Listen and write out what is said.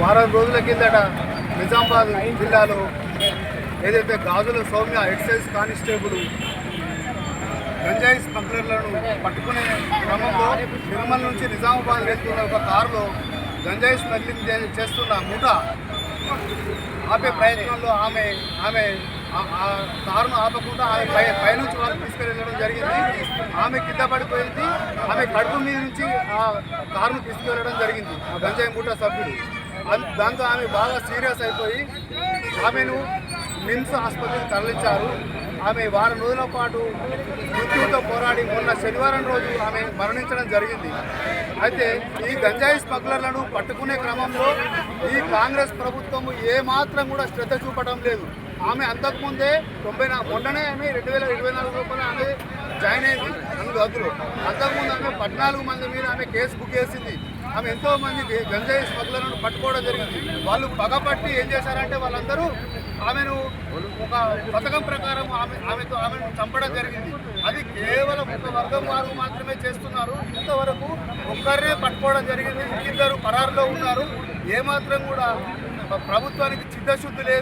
వారం రోజుల కిందట నిజామాబాద్ జిల్లాలో ఏదైతే గాజుల సౌమ్య ఎక్సైజ్ కానిస్టేబుల్ గంజాయి స్మగ్లర్లను పట్టుకునే క్రమంలో తిరుమల నుంచి నిజామాబాద్ వెళ్తున్న ఒక కారులో గంజాయి స్మగ్లింగ్ చేస్తున్న ముఠ ఆపే ప్రయత్నంలో ఆమె ఆమె ఆ- కారును ఆపకుండా ఆమె పై పైనుంచి వాళ్ళు తీసుకెళ్ళడం జరిగింది. ఆమె కింద పడిపోయింది. ఆమె కడుపు మీద నుంచి ఆ కారును తీసుకెళ్ళడం జరిగింది. ఆ గంజాయి మూట సభ్యుడు. దాంతో ఆమె బాగా సీరియస్ అయిపోయి ఆమెను నిమ్స్ ఆసుపత్రికి తరలించారు. ఆమె వారం రోజుల పాటు మృత్యుతో పోరాడి మొన్న శనివారం రోజు ఆమె మరణించడం జరిగింది. అయితే ఈ గంజాయి స్మగ్లర్లను పట్టుకునే క్రమంలో ఈ కాంగ్రెస్ ప్రభుత్వం ఏమాత్రం కూడా శ్రద్ధ చూపడం లేదు. ఆమె అంతకుముందే తొంభై నాలుగు మొన్ననే ఆమె రెండు వేల ఇరవై నాలుగు రూపాయలు ఆమె జాయిన్ అయింది. అందులో అందులో. అంతకుముందు ఆమె పద్నాలుగు మంది మీద ఆమె కేసు బుక్ చేసింది. ఆమె ఎంతో మంది గంజాయి స్మగ్లర్లను పట్టుకోవడం జరిగింది. వాళ్ళు పగపట్టి ఏం చేశారంటే వాళ్ళందరూ ఆమెను ఒక పథకం ప్రకారం ఆమె ఆమెతో ఆమెను చంపడం జరిగింది. అది కేవలం ఒక వర్గం వారు మాత్రమే చేస్తున్నారు. ఇంతవరకు ఒక్కరే పట్టుకోవడం జరిగింది. ఇద్దరు పరారులో ఉన్నారు. ఏమాత్రం కూడా ప్రభుత్వానికి చిత్తశుద్ధి లేదు.